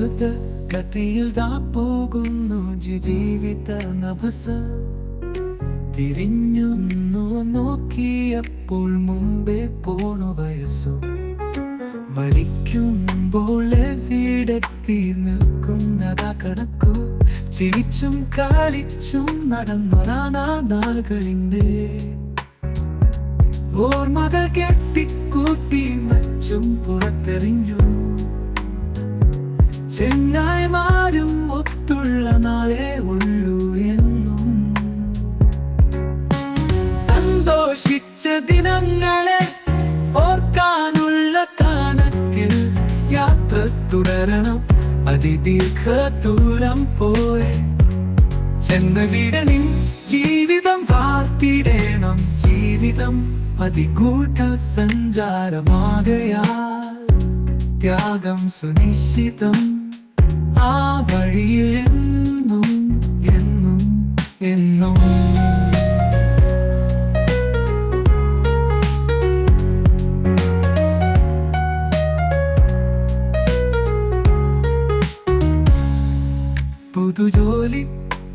ദ്രുത ഗതിയിൽ ദാ പോകുന്നു ജീവിത നഭസ്. തിരിഞ്ഞു നോക്കിയപ്പോൾ മുമ്പേ പോണു വയസ്സു. മരിക്കുമ്പോൾ വീടെത്തി നിൽക്കുന്നതാ കണക്കു. ചിരിച്ചും കളിച്ചും നാളുകളിന്റെ. ഓർമ്മകൾ കെട്ടിക്കൂട്ടി മറ്റും പുറത്തെറിഞ്ഞു. ചെങ്ങായിമാരും ഒത്തുള്ള നാളെ ഉള്ളൂ എന്നും. സന്തോഷിച്ച ദിനങ്ങളെ ഓർക്കാനുള്ള കണക്കിൽ യാത്ര തുടരണം. അതിദീർഘ ദൂരം ജീവിതം വാർത്തിടേണം. ജീവിതം ത്യാഗം സുനിശ്ചിതം. വഴിയിൽ എന്നും എന്നും. പുതുജോലി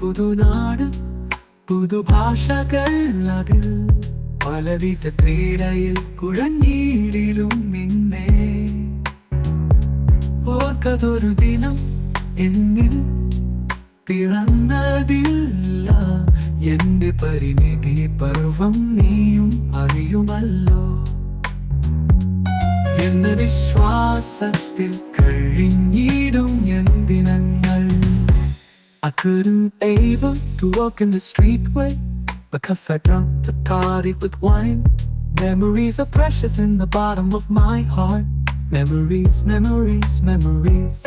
പുതുനാട് പുതുഭാഷകൾ അതിൽ പലവിധ ക്രീഡയിൽ കുഴഞ്ഞീടിലും നിന്നെ. ഓർക്കതൊരു ദിനം എന്നിൽ പിറന്നതില്ല എന്റെ പരിമിതി പർവം നീയും അറിയുമല്ലോ എന്ന വിശ്വാസത്തിൽ കഴിഞ്ഞിടും എന്തിനങ്ങൾ I couldn't able to walk in the street way because I drunk the toddy with wine. Memories are precious in the bottom of my heart. Memories, memories, memories.